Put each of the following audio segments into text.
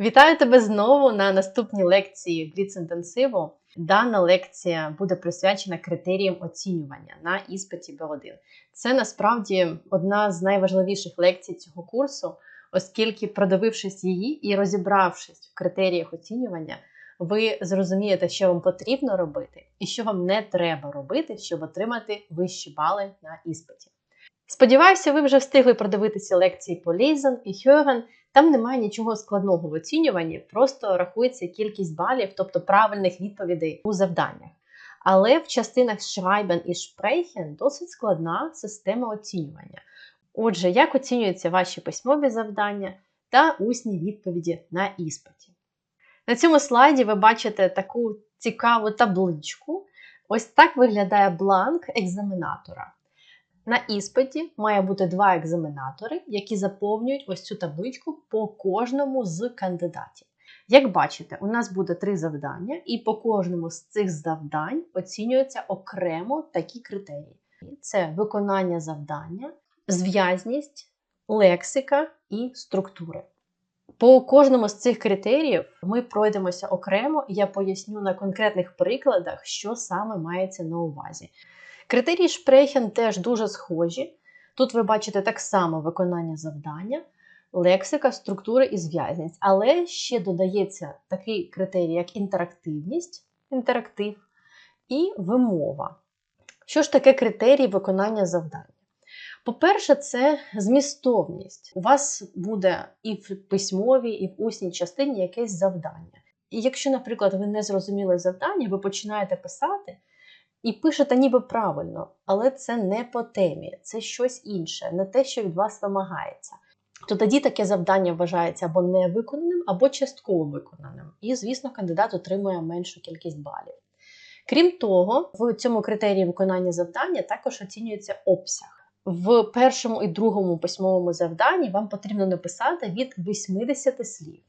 Вітаю тебе знову на наступній лекції Бліц інтенсиву. Дана лекція буде присвячена критеріям оцінювання на іспиті Б1. Це насправді одна з найважливіших лекцій цього курсу, оскільки, продивившись її і розібравшись в критеріях оцінювання, ви зрозумієте, що вам потрібно робити і що вам не треба робити, щоб отримати вищі бали на іспиті. Сподіваюся, ви вже встигли продивитися лекції по Lesen і Hören. Там немає нічого складного в оцінюванні, просто рахується кількість балів, тобто правильних відповідей у завданнях. Але в частинах Schreiben і Sprechen досить складна система оцінювання. Отже, як оцінюються ваші письмові завдання та усні відповіді на іспиті? На цьому слайді ви бачите таку цікаву табличку. Ось так виглядає бланк екзаменатора. На іспиті має бути два екзаменатори, які заповнюють ось цю табличку по кожному з кандидатів. Як бачите, у нас буде три завдання, і по кожному з цих завдань оцінюються окремо такі критерії: це виконання завдання, зв'язність, лексика і структури. По кожному з цих критеріїв ми пройдемося окремо, і я поясню на конкретних прикладах, що саме мається на увазі. Критерії Шпрехен теж дуже схожі. Тут ви бачите так само виконання завдання, лексика, структура і зв'язність. Але ще додається такий критерій, як інтерактивність, інтерактив і вимова. Що ж таке критерії виконання завдання? По-перше, це змістовність. У вас буде і в письмовій, і в усній частині якесь завдання. І якщо, наприклад, ви не зрозуміли завдання, ви починаєте писати і пишете ніби правильно, але це не по темі, це щось інше, не те, що від вас вимагається. То тоді таке завдання вважається або невиконаним, або частково виконаним. І, звісно, кандидат отримує меншу кількість балів. Крім того, в цьому критерії виконання завдання також оцінюється обсяг. В першому і другому письмовому завданні вам потрібно написати від 80 слів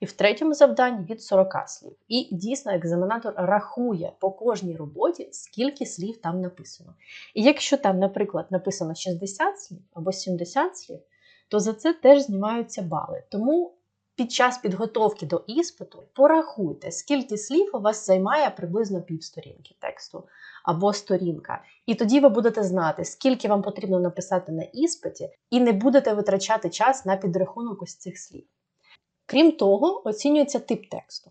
і в третьому завданні від 40 слів. І дійсно екзаменатор рахує по кожній роботі, скільки слів там написано. І якщо там, наприклад, написано 60 слів або 70 слів, то за це теж знімаються бали. Тому під час підготовки до іспиту порахуйте, скільки слів у вас займає приблизно півсторінки тексту або сторінка. І тоді ви будете знати, скільки вам потрібно написати на іспиті, і не будете витрачати час на підрахунок ось цих слів. Крім того, оцінюється тип тексту.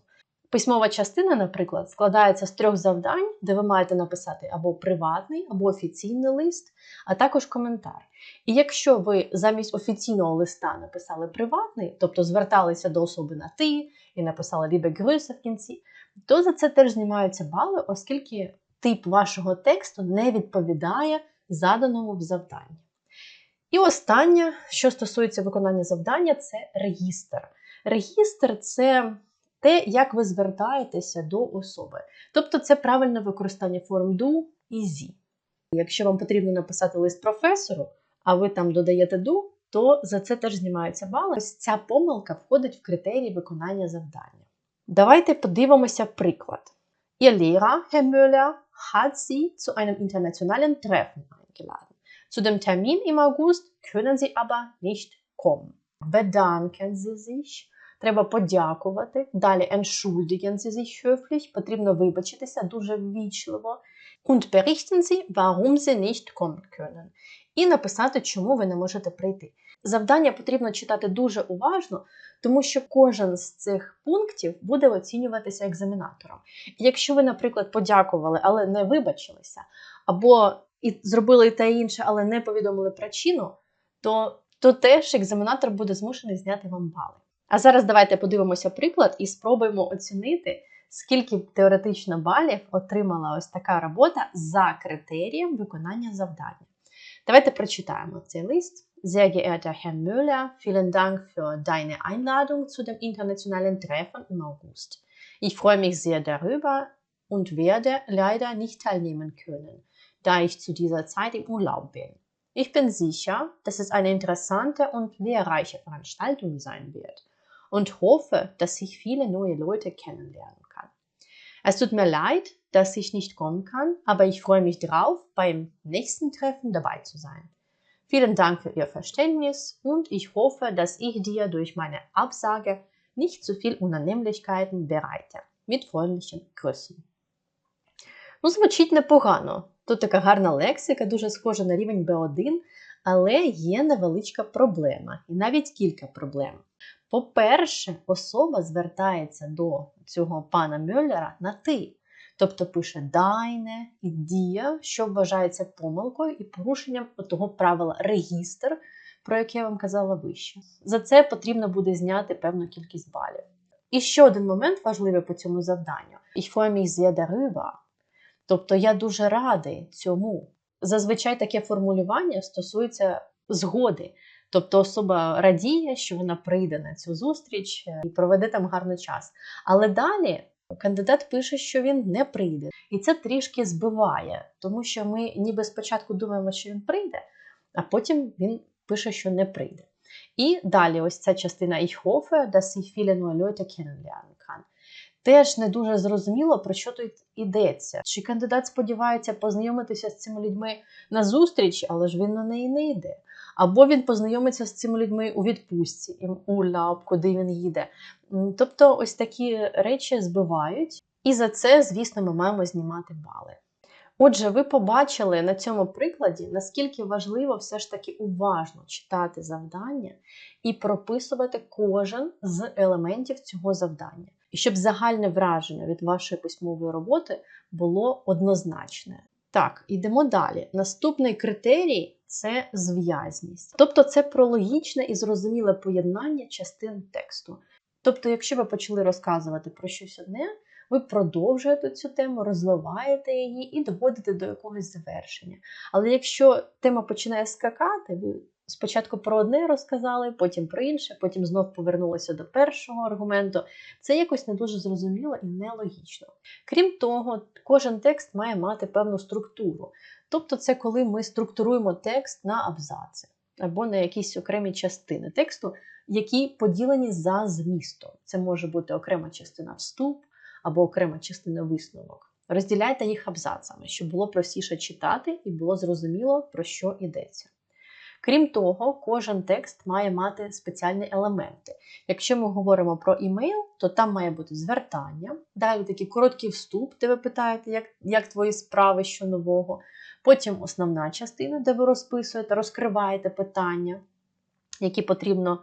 Письмова частина, наприклад, складається з трьох завдань, де ви маєте написати або приватний, або офіційний лист, а також коментар. І якщо ви замість офіційного листа написали приватний, тобто зверталися до особи на ти і написали лібе Grüße в кінці, то за це теж знімаються бали, оскільки тип вашого тексту не відповідає заданому в завданні. І останнє, що стосується виконання завдання, це регістр. Регістр це те, як ви звертаєтеся до особи. Тобто це правильне використання форм do і «зі». Якщо вам потрібно написати лист професору, а ви там додаєте do, то за це теж знімаються бали. Ось ця помилка входить в критерії виконання завдання. Давайте подивимося приклад. Ihr Lehrer, Herr Müller, hat Sie zu einem internationalen Treffen eingeladen. Zu dem Termin im August können Sie aber nicht kommen. Bedanken Sie sich. Треба подякувати. Далі entschuldigen Sie sich höflich. Потрібно вибачитися дуже ввічливо. Und berichten Sie, warum Sie nicht kommen können. І написати, чому ви не можете прийти. Завдання потрібно читати дуже уважно, тому що кожен з цих пунктів буде оцінюватися екзаменатором. Якщо ви, наприклад, подякували, але не вибачилися, або зробили те інше, але не повідомили причину, то то теж екзаменатор буде змушений зняти вам бали. А зараз давайте подивимося приклад і спробуємо оцінити, скільки теоретично балів отримала ось така робота за критерієм виконання завдання. Давайте прочитаємо цей лист. Sehr geehrter Herr Müller, vielen Dank für deine Einladung zu dem internationalen Treffen im August. Ich freue mich sehr darüber und werde leider nicht teilnehmen können, da ich zu dieser Zeit im Urlaub bin. Ich bin sicher, dass es eine interessante und lehrreiche Veranstaltung sein wird und hoffe, dass ich viele neue Leute kennenlernen kann. Es tut mir leid, dass ich nicht kommen kann, aber ich freue mich drauf, beim nächsten Treffen dabei zu sein. Vielen Dank für Ihr Verständnis und ich hoffe, dass ich dir durch meine Absage Nicht zu viel Unannehmlichkeiten bereite. Mit freundlichen Grüßen. Ну, звучить непогано. Тут така гарна лексика, дуже схожа на рівень B1, але є невеличка проблема, і навіть кілька проблем. По-перше, особа звертається до цього пана Мюллера на ти. Тобто пише дайне і дія, що вважається помилкою і порушенням того правила регістр, про яке я вам казала вище. За це потрібно буде зняти певну кількість балів. І ще один момент важливий по цьому завданню: Ich freue mich sehr darüber. Тобто я дуже радий цьому. Зазвичай таке формулювання стосується згоди. Тобто особа радіє, що вона прийде на цю зустріч і проведе там гарний час. Але далі кандидат пише, що він не прийде. І це трішки збиває, тому що ми ніби спочатку думаємо, що він прийде, а потім він пише, що не прийде. І далі ось ця частина Ich hoffe, dass ich viele. Теж не дуже зрозуміло, про що тут йдеться. Чи кандидат сподівається познайомитися з цими людьми на зустріч, але ж він на неї не йде. Або він познайомиться з цими людьми у відпустці, im Urlaub, куди він їде. Тобто, ось такі речі збивають, і за це, звісно, ми маємо знімати бали. Отже, ви побачили на цьому прикладі, наскільки важливо все ж таки уважно читати завдання і прописувати кожен з елементів цього завдання. І щоб загальне враження від вашої письмової роботи було однозначне. Так, йдемо далі. Наступний критерій це зв'язність. Тобто це про логічне і зрозуміле поєднання частин тексту. Тобто, якщо ви почали розказувати про щось одне, ви продовжуєте цю тему, розвиваєте її і доводите до якогось завершення. Але якщо тема починає скакати, ви спочатку про одне розказали, потім про інше, потім знов повернулися до першого аргументу, це якось не дуже зрозуміло і нелогічно. Крім того, кожен текст має мати певну структуру. Тобто, це коли ми структуруємо текст на абзаци або на якісь окремі частини тексту, які поділені за змістом. Це може бути окрема частина вступ або окрема частина висновок. Розділяйте їх абзацами, щоб було простіше читати і було зрозуміло, про що йдеться. Крім того, кожен текст має мати спеціальні елементи. Якщо ми говоримо про імейл, то там має бути звертання, далі такий короткий вступ, де ви питаєте, як, як твої справи, що нового. Потім основна частина, де ви розписуєте, розкриваєте питання, які потрібно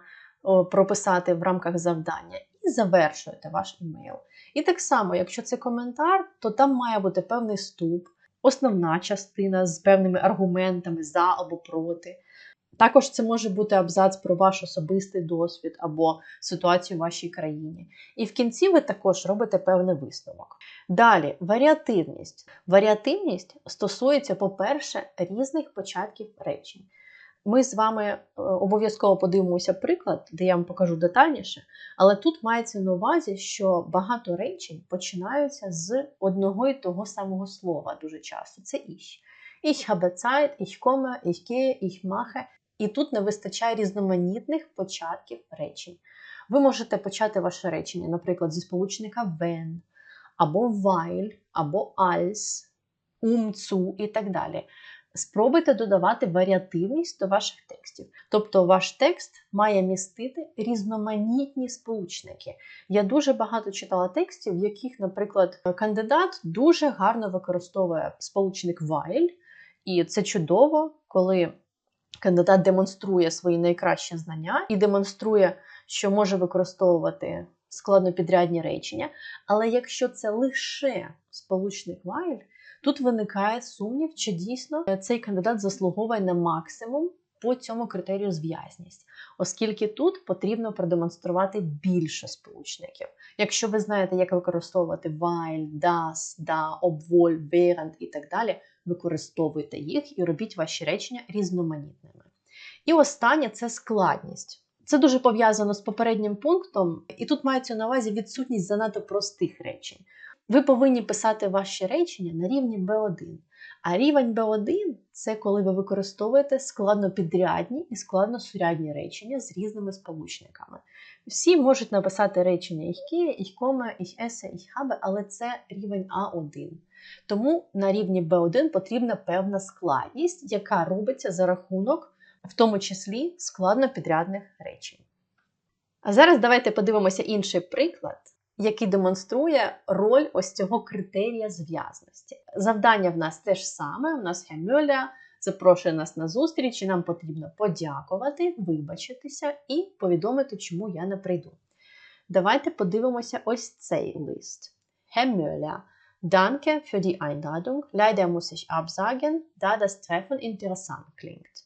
прописати в рамках завдання, і завершуєте ваш імейл. І так само, якщо це коментар, то там має бути певний вступ, основна частина з певними аргументами за або проти. Також це може бути абзац про ваш особистий досвід або ситуацію в вашій країні. І в кінці ви також робите певний висновок. Далі, варіативність. Варіативність стосується, по-перше, різних початків речень. Ми з вами е, обов'язково подивимося приклад, де я вам покажу детальніше, але тут мається на увазі, що багато речень починаються з одного і того самого слова дуже часто. Це «ich». Ich habe Zeit, ich komme, ich gehe, ich mache. І тут не вистачає різноманітних початків речень. Ви можете почати ваше речення, наприклад, зі сполучника when, або while, або als, zu і так далі. Спробуйте додавати варіативність до ваших текстів. Тобто ваш текст має містити різноманітні сполучники. Я дуже багато читала текстів, в яких, наприклад, кандидат дуже гарно використовує сполучник while, і це чудово, коли кандидат демонструє свої найкращі знання і демонструє, що може використовувати складнопідрядні речення. Але якщо це лише сполучник while, тут виникає сумнів, чи дійсно цей кандидат заслуговує на максимум по цьому критерію зв'язність, оскільки тут потрібно продемонструвати більше сполучників. Якщо ви знаєте, як використовувати while, does, da, obwohl, während і так далі, використовуйте їх і робіть ваші речення різноманітними. І останнє це складність. Це дуже пов'язано з попереднім пунктом, і тут мається на увазі відсутність занадто простих речень. Ви повинні писати ваші речення на рівні B1. А рівень B1 це коли ви використовуєте складнопідрядні і складносурядні речення з різними сполучниками. Всі можуть написати речення ich esse, ich habe, але це рівень А1. Тому на рівні B1 потрібна певна складність, яка робиться за рахунок, в тому числі складнопідрядних речень. А зараз давайте подивимося інший приклад, який демонструє роль ось цього критерія зв'язності. Завдання в нас те ж саме: у нас Хемюля запрошує нас на зустріч, і нам потрібно подякувати, вибачитися і повідомити, чому я не прийду. Давайте подивимося ось цей лист. Herr danke für die Einladung. Leider muss ich absagen, da das Treffen interessant klingt.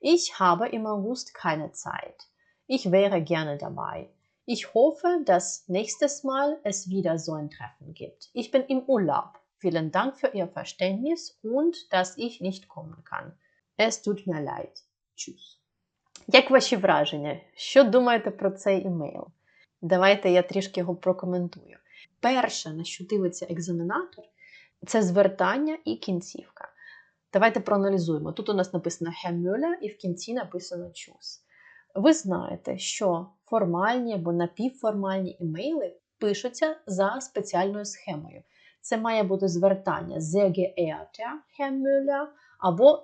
Ich habe im August keine Zeit. Ich wäre gerne dabei. Ich hoffe, dass nächstes Mal es wieder so ein Treffen gibt. Ich bin im Urlaub. Vielen Dank für Ihr Verständnis und dass ich nicht kommen kann. Es tut mir leid. Tschüss. Як ваші враження? Що думаєте про цей імейл? Давайте я трішки його прокоментую. Перше, на що дивиться екзаменатор, це звертання і кінцівка. Давайте проаналізуємо. Тут у нас написано Хемюля і в кінці написано choose. Ви знаєте, що формальні або напівформальні імейли пишуться за спеціальною схемою. Це має бути звертання Herr Müller або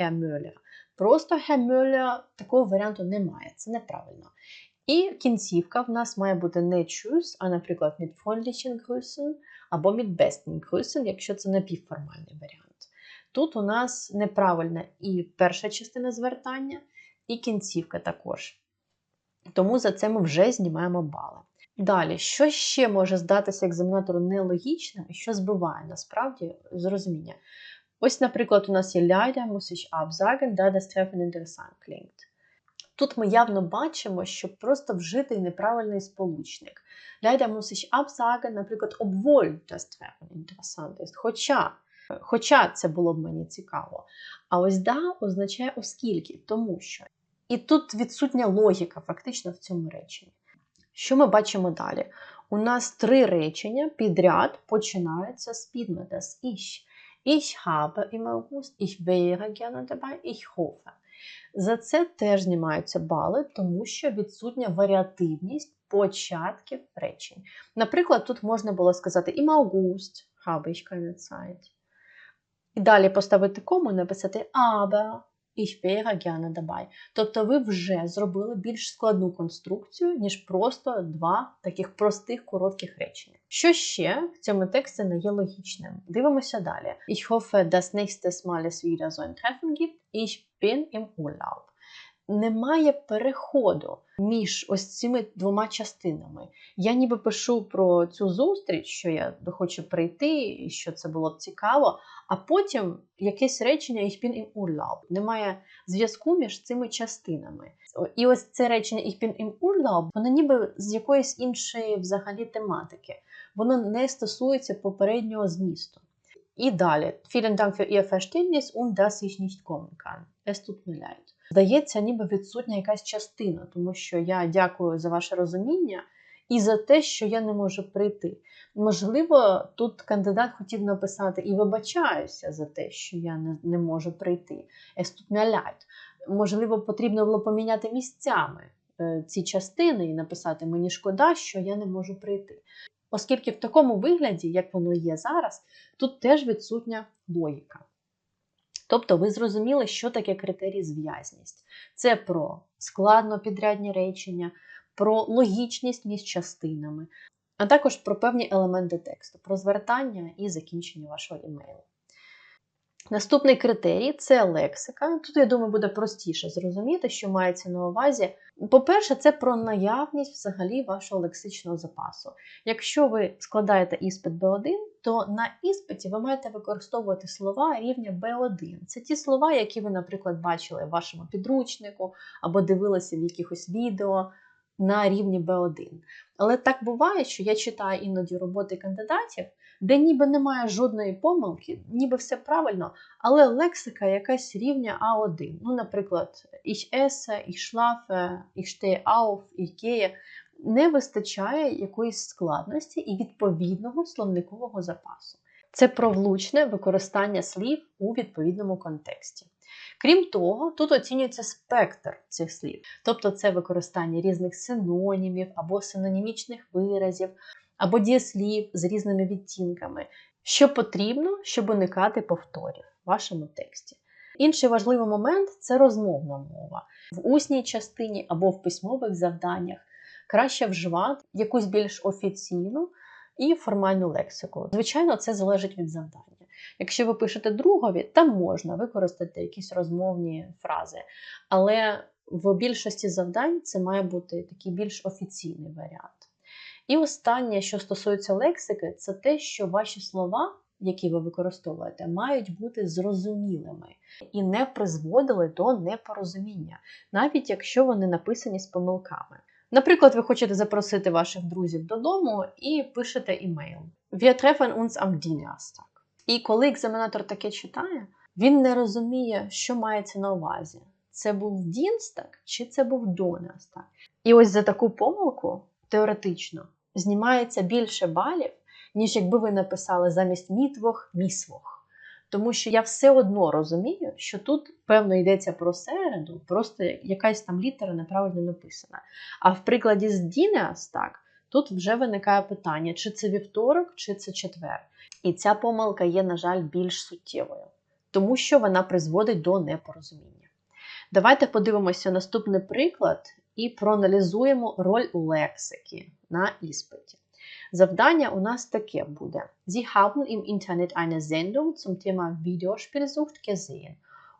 Herr Müller. Просто Müller такого варіанту немає, це неправильно. І кінцівка в нас має бути не choose, а, наприклад, mit freundlichen Grüßen або mit besten Grüßen, якщо це напівформальний варіант. Тут у нас неправильна і перша частина звертання, і кінцівка також. Тому за це ми вже знімаємо бали. Далі, що ще може здатися екзаменатору нелогічним і що збиває насправді зрозуміння? Ось, наприклад, у нас є Leider muss ich absagen, da das Treffen interessant klingt. Тут ми явно бачимо, що просто вжитий неправильний сполучник. Leider muss ich absagen, наприклад, obwohl das Treffen interessant ist. Хоча, хоча це було б мені цікаво. А ось да означає оскільки, тому що. І тут відсутня логіка фактично в цьому реченні. Що ми бачимо далі? У нас три речення підряд починаються з підмета, «ich». Ich habe im August, ich wäre gerne dabei, ich hoffe. За це теж знімаються бали, тому що відсутня варіативність початків речень. Наприклад, тут можна було сказати im August habe ich keine Zeit. І далі поставити кому і написати aber ich wäre gerne dabei. Тобто ви вже зробили більш складну конструкцію, ніж просто два таких простих коротких речення. Що ще в цьому тексті не є логічним? Дивимося далі. Ich hoffe, dass nächstes Mal es wieder so ein Treffen gibt. Ich bin im Urlaub. Немає переходу між ось цими двома частинами. Я ніби пишу про цю зустріч, що я хочу прийти, і що це було б цікаво, а потім якесь речення «Ich bin im Urlaub». Немає зв'язку між цими частинами. І ось це речення «Ich bin im Urlaub», воно ніби з якоїсь іншої взагалі тематики. Воно не стосується попереднього змісту. І далі. Vielen Dank für Ihr Verständnis und dass ich nicht kommen kann. Es tut mir leid. Здається, ніби відсутня якась частина, тому що я дякую за ваше розуміння і за те, що я не можу прийти. Можливо, тут кандидат хотів написати і вибачаюся за те, що я не, не можу прийти. Es tut mir leid. Можливо, потрібно було поміняти місцями е, ці частини і написати Мені шкода, що я не можу прийти. Оскільки в такому вигляді, як воно є зараз, тут теж відсутня логіка. Тобто ви зрозуміли, що таке критерій зв'язність. Це про складно-підрядні речення, про логічність між частинами, а також про певні елементи тексту, про звертання і закінчення вашого імейлу. Наступний критерій це лексика. Тут, я думаю, буде простіше зрозуміти, що мається на увазі. По-перше, це про наявність взагалі вашого лексичного запасу. Якщо ви складаєте іспит B1, то на іспиті ви маєте використовувати слова рівня B1. Це ті слова, які ви, наприклад, бачили в вашому підручнику або дивилися в якихось відео на рівні B1. Але так буває, що я читаю іноді роботи кандидатів, де ніби немає жодної помилки, ніби все правильно, але лексика якась рівня А1. Ну, наприклад, ich esse, ich schlafe, ich stehe auf, ich gehe. Не вистачає якоїсь складності і відповідного словникового запасу. Це про влучне використання слів у відповідному контексті. Крім того, тут оцінюється спектр цих слів, тобто це використання різних синонімів або синонімічних виразів, або дієслів з різними відтінками, що потрібно, щоб уникати повторів в вашому тексті. Інший важливий момент це розмовна мова. В усній частині або в письмових завданнях краще вживати якусь більш офіційну і формальну лексику. Звичайно, це залежить від завдання. Якщо ви пишете другові, там можна використати якісь розмовні фрази, але в більшості завдань це має бути такий більш офіційний варіант. І останнє, що стосується лексики, це те, що ваші слова, які ви використовуєте, мають бути зрозумілими і не призводили до непорозуміння, навіть якщо вони написані з помилками. Наприклад, ви хочете запросити ваших друзів додому і пишете імейл. Wir treffen uns am Dienstag. І коли екзаменатор таке читає, він не розуміє, що мається на увазі. Це був Дінстак чи це був Донастак. І ось за таку помилку теоретично знімається більше балів, ніж якби ви написали замість мітвох місвох. Тому що я все одно розумію, що тут, певно, йдеться про середу, просто якась там літера неправильно написана. А в прикладі з Дінеас так, тут вже виникає питання, чи це вівторок, чи це четвер. І ця помилка є, на жаль, більш суттєвою, тому що вона призводить до непорозуміння. Давайте подивимося наступний приклад і проаналізуємо роль лексики на іспиті. Завдання у нас таке буде. Sie haben im Internet eine Sendung zum Thema Videospielsucht gesehen.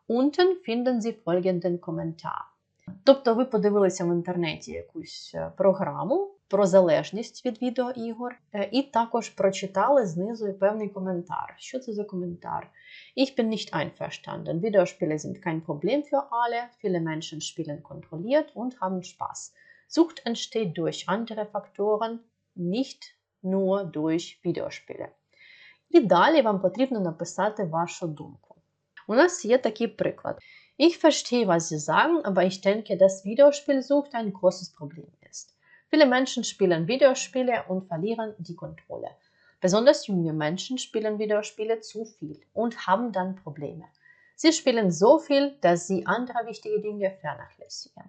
Unten finden Sie folgenden Kommentar. Тобто ви подивилися в інтернеті якусь е, програму про залежність від відеоігор, е, і також прочитали знизу певний коментар. Що це за коментар? Ich bin nicht einverstanden. Videospiele sind kein Problem für alle. Viele Menschen spielen kontrolliert und haben Spaß. Sucht entsteht durch andere Faktoren, nicht nur durch Videospiele. І далі вам потрібно написати вашу думку. У нас є такий приклад. Ich verstehe, was Sie sagen, aber ich denke, dass Videospielsucht ein großes Problem ist. Viele Menschen spielen Videospiele und verlieren die Kontrolle. Besonders junge Menschen spielen Videospiele zu viel und haben dann Probleme. Sie spielen so viel, dass sie andere wichtige Dinge vernachlässigen.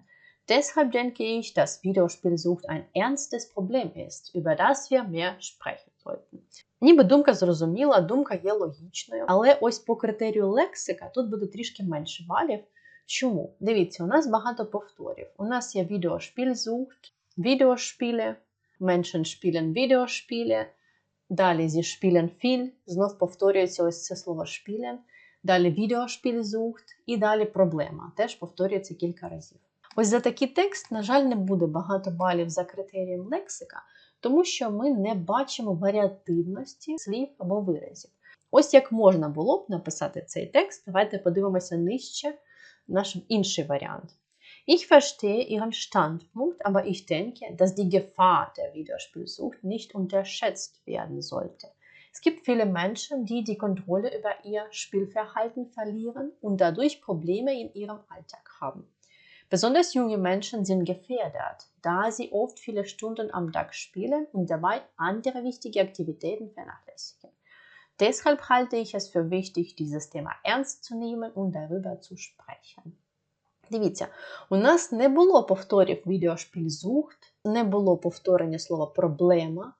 Deshalb denke ich, dass Videospielsucht ein ernstes Problem ist, über das wir mehr sprechen sollten. Ніби думка зрозуміла, думка є логічною, але ось по критерію лексика тут буде трішки менше балів. Чому? Дивіться, у нас багато повторів. У нас є Videospielsucht, Videospiele, Menschen spielen Videospiele, далі зі spielen viel, знов повторюється ось це слово spielen, далі Videospielsucht і далі проблема. Теж повторюється кілька разів. Ось за такий текст, на жаль, не буде багато балів за критерієм лексика, тому що ми не бачимо варіативності слів або виразів. Ось як можна було б написати цей текст, давайте подивимося нижче наш інший варіант. Ich verstehe Ihren Standpunkt, aber ich denke, dass die Gefahr der Videospielsucht nicht unterschätzt werden sollte. Es gibt viele Menschen, die die Kontrolle über ihr Spielverhalten verlieren und dadurch Probleme in ihrem Alltag haben. Besonders junge Menschen sind gefährdet, da sie oft viele Stunden am Tag spielen und dabei andere wichtige Aktivitäten vernachlässigen. Deshalb halte ich es für wichtig, dieses Thema ernst zu nehmen und darüber zu sprechen. Дивіться, у нас не було повторів відеошпільзухт, не було повторення слова проблема.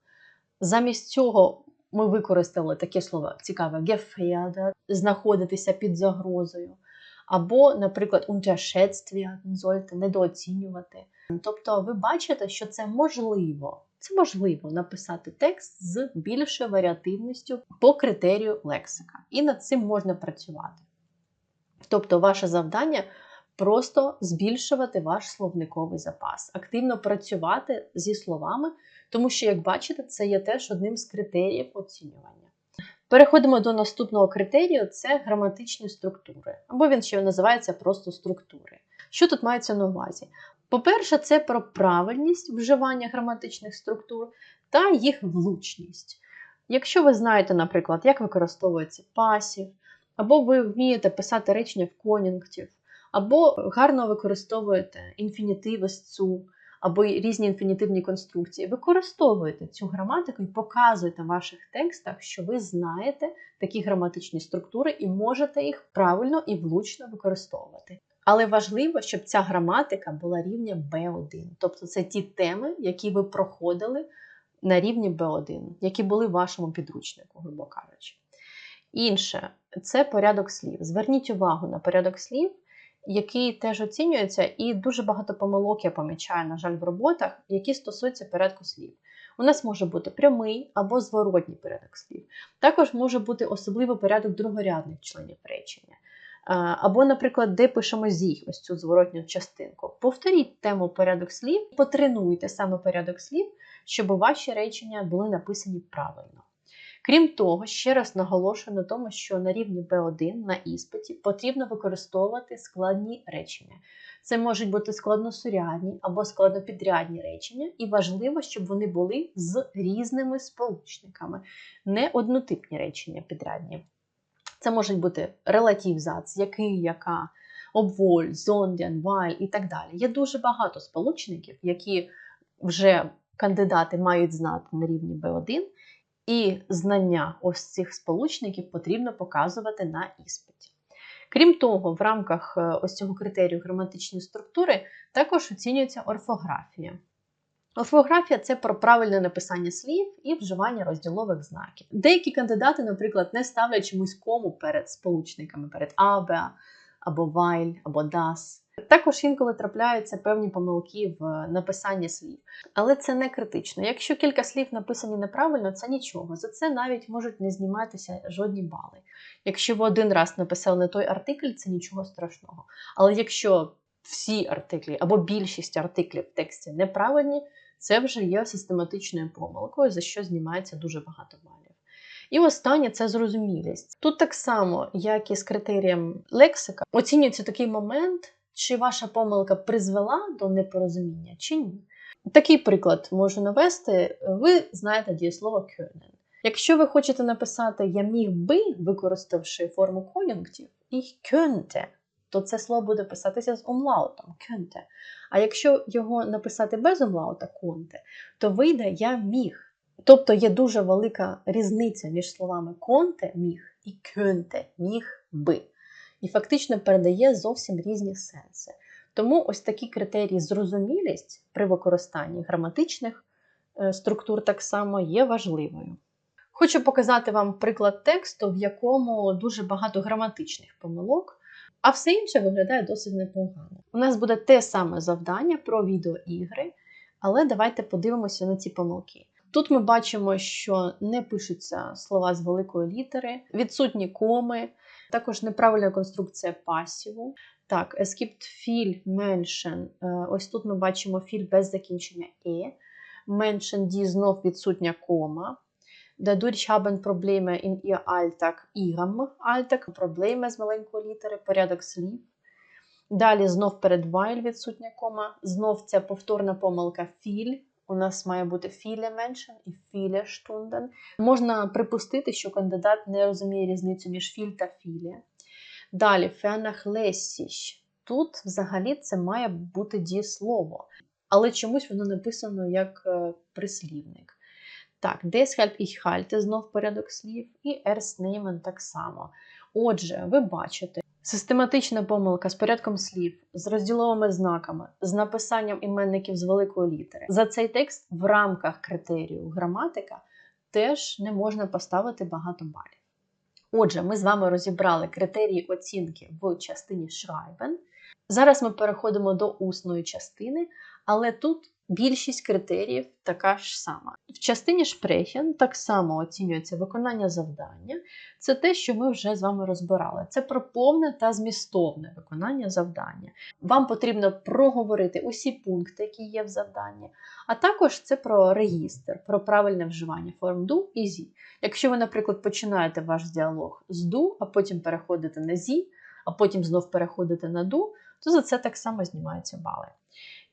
Замість цього ми використали таке слово цікаве gefährdet, знаходитися під загрозою. Або, наприклад, unterschätzt werden sollte, недооцінювати. Тобто ви бачите, що це можливо. Це можливо написати текст з більшою варіативністю по критерію лексика. І над цим можна працювати. Тобто, ваше завдання просто збільшувати ваш словниковий запас, активно працювати зі словами, тому що, як бачите, це є теж одним з критеріїв оцінювання. Переходимо до наступного критерію це граматичні структури, або він ще називається просто структури. Що тут мається на увазі? По-перше, це про правильність вживання граматичних структур та їх влучність. Якщо ви знаєте, наприклад, як використовується пасів, або ви вмієте писати речення в кон'юнктив, або гарно використовуєте інфінітиви з цу, або різні інфінітивні конструкції, використовуєте цю граматику і показуєте в ваших текстах, що ви знаєте такі граматичні структури і можете їх правильно і влучно використовувати. Але важливо, щоб ця граматика була рівня B1. Тобто це ті теми, які ви проходили на рівні B1, які були в вашому підручнику, грубо кажучи. Інше це порядок слів. Зверніть увагу на порядок слів який теж оцінюється, і дуже багато помилок я помічаю, на жаль, в роботах, які стосуються порядку слів. У нас може бути прямий або зворотній порядок слів. Також може бути особливий порядок другорядних членів речення. Або, наприклад, де пишемо зі, ось цю зворотню частинку. Повторіть тему порядок слів, потренуйте саме порядок слів, щоб ваші речення були написані правильно. Крім того, ще раз наголошую на тому, що на рівні B1 на іспиті потрібно використовувати складні речення. Це можуть бути складносурядні або складнопідрядні речення, і важливо, щоб вони були з різними сполучниками, не однотипні речення підрядні. Це можуть бути релатив зац, який, яка, обволь, зондян, валь і так далі. Є дуже багато сполучників, які вже кандидати мають знати на рівні B1, і знання ось цих сполучників потрібно показувати на іспиті. Крім того, в рамках е, ось цього критерію граматичної структури також оцінюється орфографія. Орфографія це про правильне написання слів і вживання розділових знаків. Деякі кандидати, наприклад, не ставлять чомусь кому перед сполучниками, перед абе, або вайль, або das. Також інколи трапляються певні помилки в написанні слів. Але це не критично. Якщо кілька слів написані неправильно, це нічого. За це навіть можуть не зніматися жодні бали. Якщо ви один раз написали не той артикль, це нічого страшного. Але якщо всі артиклі або більшість артиклів в тексті неправильні, це вже є систематичною помилкою, за що знімається дуже багато балів. І останнє це зрозумілість. Тут так само, як і з критерієм лексика, оцінюється такий момент, чи ваша помилка призвела до непорозуміння, чи ні. Такий приклад можу навести. Ви знаєте дієслово können. Якщо ви хочете написати Я міг би, використавши форму кон'юнктів, ich könnte, то це слово буде писатися з умлаутом könnte. А якщо його написати без умлаута конте, то вийде я міг. Тобто є дуже велика різниця між словами конте міг і кюнте міг би. І фактично передає зовсім різні сенси. Тому ось такі критерії зрозумілість при використанні граматичних е, структур так само є важливою. Хочу показати вам приклад тексту, в якому дуже багато граматичних помилок, а все інше виглядає досить непогано. У нас буде те саме завдання про відеоігри, але давайте подивимося на ці помилки. Тут ми бачимо, що не пишуться слова з великої літери, відсутні коми, також неправильна конструкція пасіву. Так, ескіпт філь меншен. Ось тут ми бачимо філь без закінчення е. Меншен ді знов відсутня кома. Dadurch haben Probleme in ihr Alltag, ihrem Alltag, проблеми з маленької літери, порядок слів. Далі знов перед while відсутня кома. Знов ця повторна помилка філь. У нас має бути viele Menschen і viele Stunden. Можна припустити, що кандидат не розуміє різницю між філь та філі. Далі vernachlässig. Тут взагалі це має бути дієслово, але чомусь воно написано як е, прислівник. Так, deshalb ich halte знов порядок слів, і erst так само. Отже, ви бачите, систематична помилка з порядком слів, з розділовими знаками, з написанням іменників з великої літери. За цей текст в рамках критерію граматика теж не можна поставити багато балів. Отже, ми з вами розібрали критерії оцінки в частині Schreiben. Зараз ми переходимо до усної частини, але тут більшість критеріїв така ж сама. В частині шпрехен так само оцінюється виконання завдання. Це те, що ми вже з вами розбирали. Це про повне та змістовне виконання завдання. Вам потрібно проговорити усі пункти, які є в завданні, а також це про регістр, про правильне вживання форм do і зі. Якщо ви, наприклад, починаєте ваш діалог з do, а потім переходите на зі, а потім знов переходите на do, то за це так само знімаються бали.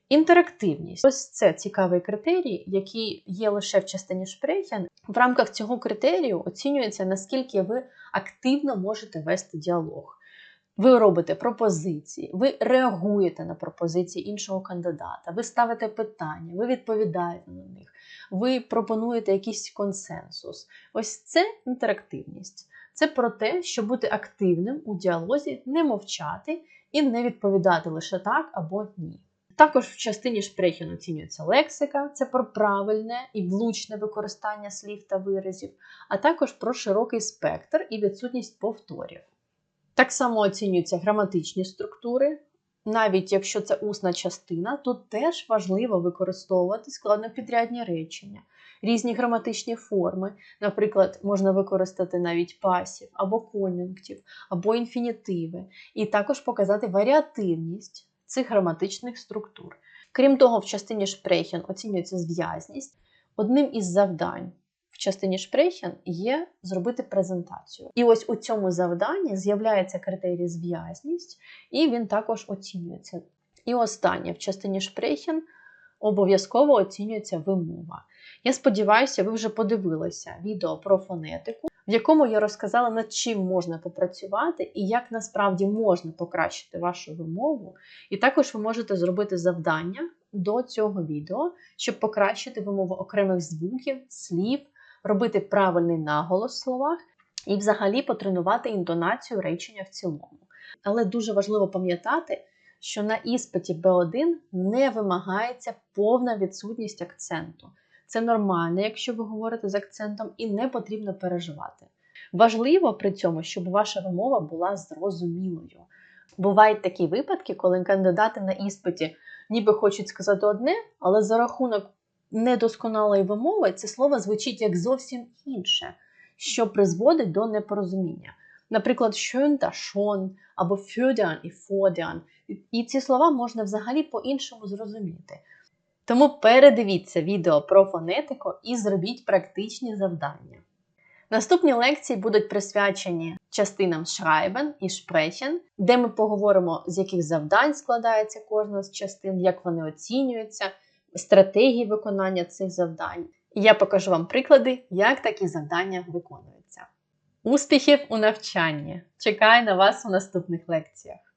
Інтерактивність ось це цікавий критерій, який є лише в частині шпрехен. В рамках цього критерію оцінюється, наскільки ви активно можете вести діалог. Ви робите пропозиції, ви реагуєте на пропозиції іншого кандидата, ви ставите питання, ви відповідаєте на них, ви пропонуєте якийсь консенсус. Ось це інтерактивність. Це про те, щоб бути активним у діалозі, не мовчати і не відповідати лише так або ні. Також в частині шпрехен оцінюється лексика, це про правильне і влучне використання слів та виразів, а також про широкий спектр і відсутність повторів. Так само оцінюються граматичні структури. Навіть якщо це усна частина, то теж важливо використовувати складнопідрядні речення, різні граматичні форми. Наприклад, можна використати навіть пасів або конюнктів, або інфінітиви, і також показати варіативність цих граматичних структур. Крім того, в частині шпрехен оцінюється зв'язність. Одним із завдань в частині шпрехен є зробити презентацію. І ось у цьому завданні з'являється критерій зв'язність, і він також оцінюється. І останнє в частині шпрехен обов'язково оцінюється вимова. Я сподіваюся, ви вже подивилися відео про фонетику, в якому я розказала, над чим можна попрацювати і як насправді можна покращити вашу вимову. І також ви можете зробити завдання до цього відео, щоб покращити вимову окремих звуків, слів, робити правильний наголос в словах і взагалі потренувати інтонацію речення в цілому. Але дуже важливо пам'ятати, що на іспиті B1 не вимагається повна відсутність акценту. Це нормально, якщо ви говорите з акцентом, і не потрібно переживати. Важливо при цьому, щоб ваша вимова була зрозумілою. Бувають такі випадки, коли кандидати на іспиті ніби хочуть сказати одне, але за рахунок недосконалої вимови це слово звучить як зовсім інше, що призводить до непорозуміння. Наприклад, schön та schon, або fördern і fordern. І ці слова можна взагалі по-іншому зрозуміти. Тому передивіться відео про фонетику і зробіть практичні завдання. Наступні лекції будуть присвячені частинам Schreiben і Sprechen, де ми поговоримо, з яких завдань складається кожна з частин, як вони оцінюються, стратегії виконання цих завдань. І я покажу вам приклади, як такі завдання виконуються. Успіхів у навчанні! Чекаю на вас у наступних лекціях!